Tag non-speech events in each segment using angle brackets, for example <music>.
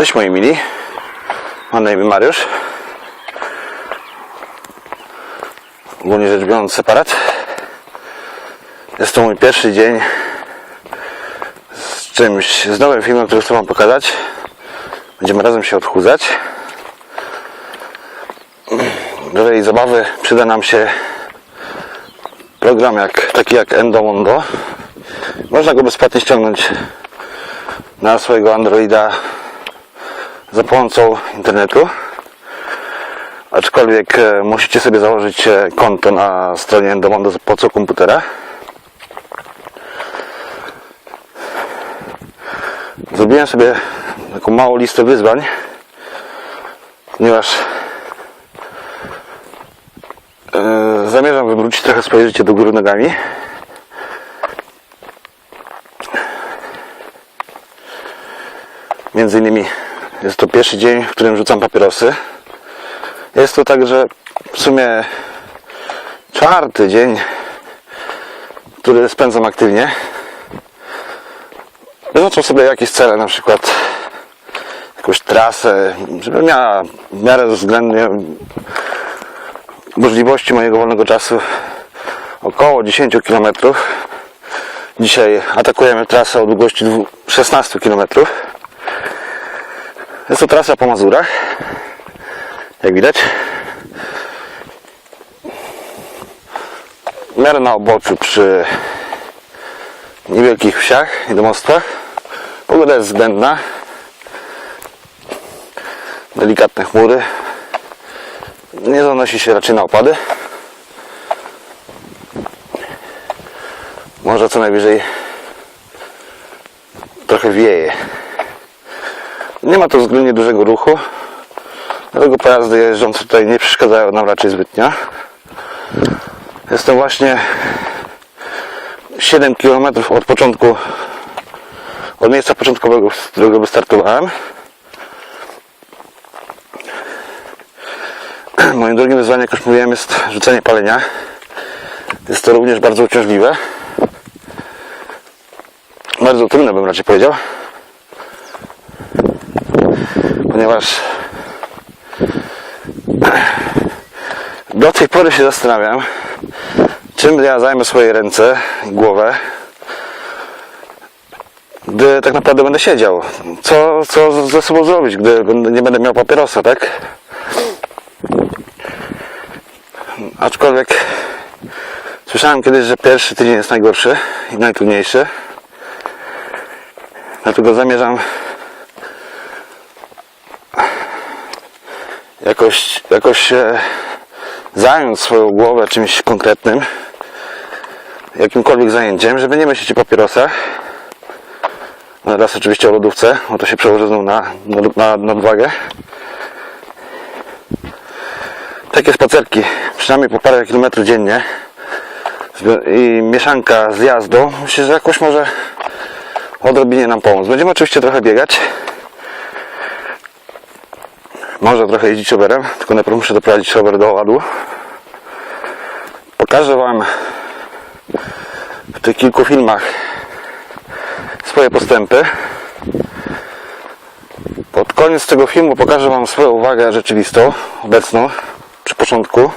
Cześć moi mili. Mam na imię Mariusz. Ogólnie rzecz biorąc separat. Jest to mój pierwszy dzień z czymś, z nowym filmem, który chcę wam pokazać. Będziemy razem się odchudzać. Do tej zabawy przyda nam się program jak, taki jak Endomondo. Można go bezpłatnie ściągnąć na swojego Androida za pomocą internetu. Aczkolwiek e, musicie sobie założyć e, konto na stronie Endomondo za pomocą komputera. Zrobiłem sobie taką małą listę wyzwań, ponieważ e, zamierzam wywrócić trochę swoje życie do góry nogami. Między innymi jest to pierwszy dzień, w którym rzucam papierosy. Jest to także w sumie czwarty dzień, który spędzam aktywnie. Wyznaczam sobie jakieś cele, na przykład jakąś trasę, żeby miała w miarę względnie możliwości mojego wolnego czasu około 10 km. Dzisiaj atakujemy trasę o długości dwu- 16 km. Jest to trasa po Mazurach, jak widać. W miarę na oboczu przy niewielkich wsiach i domostwach. Pogoda jest zbędna. Delikatne chmury. Nie zanosi się raczej na opady. Może co najwyżej trochę wieje. Nie ma tu względnie dużego ruchu. Dlatego pojazdy jeżdżące tutaj nie przeszkadzają nam raczej zbytnio. Jestem właśnie 7 km od początku, od miejsca początkowego, z którego wystartowałem. <clears throat> Moim drugim wyzwaniem, jak już mówiłem, jest rzucenie palenia. Jest to również bardzo uciążliwe. Bardzo trudne bym raczej powiedział. Ponieważ do tej pory się zastanawiam, czym ja zajmę swoje ręce i głowę, gdy tak naprawdę będę siedział. Co, co ze sobą zrobić, gdy nie będę miał papierosa, tak? Aczkolwiek słyszałem kiedyś, że pierwszy tydzień jest najgorszy i najtrudniejszy. Dlatego zamierzam jakoś, jakoś e, zająć swoją głowę czymś konkretnym, jakimkolwiek zajęciem, żeby nie myśleć o papierosach. No, Raz oczywiście o lodówce, bo to się przełoży znów na, na, na nadwagę. Takie spacerki, przynajmniej po parę kilometrów dziennie i mieszanka z jazdą, myślę, że jakoś może odrobinie nam pomóc. Będziemy oczywiście trochę biegać. Może trochę jeździć rowerem, tylko najpierw muszę doprowadzić rower do ładu. Pokażę Wam w tych kilku filmach swoje postępy. Pod koniec tego filmu pokażę Wam swoją uwagę rzeczywistą, obecną, przy początku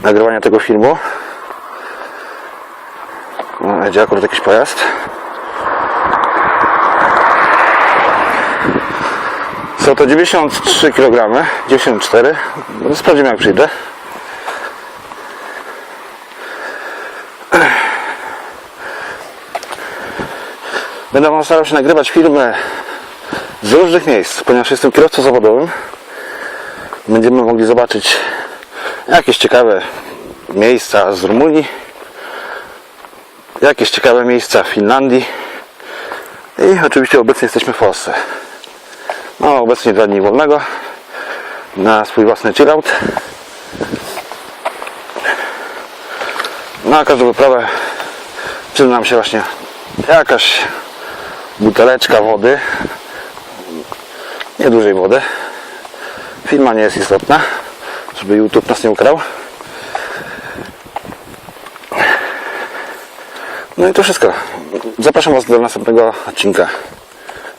nagrywania tego filmu. No, jedzie akurat jakiś pojazd. Są to 93 kg, 94. No, Sprawdzimy jak przyjdę. Będę starał się nagrywać filmy z różnych miejsc, ponieważ jestem kierowcą zawodowym. Będziemy mogli zobaczyć jakieś ciekawe miejsca z Rumunii, jakieś ciekawe miejsca w Finlandii i oczywiście obecnie jesteśmy w Polsce. No, obecnie dwa dni wolnego na swój własny chillout. Na każdą wyprawę przyda nam się właśnie jakaś buteleczka wody. Nie dużej wody. Filma nie jest istotna, żeby YouTube nas nie ukrał. No i to wszystko. Zapraszam Was do następnego odcinka.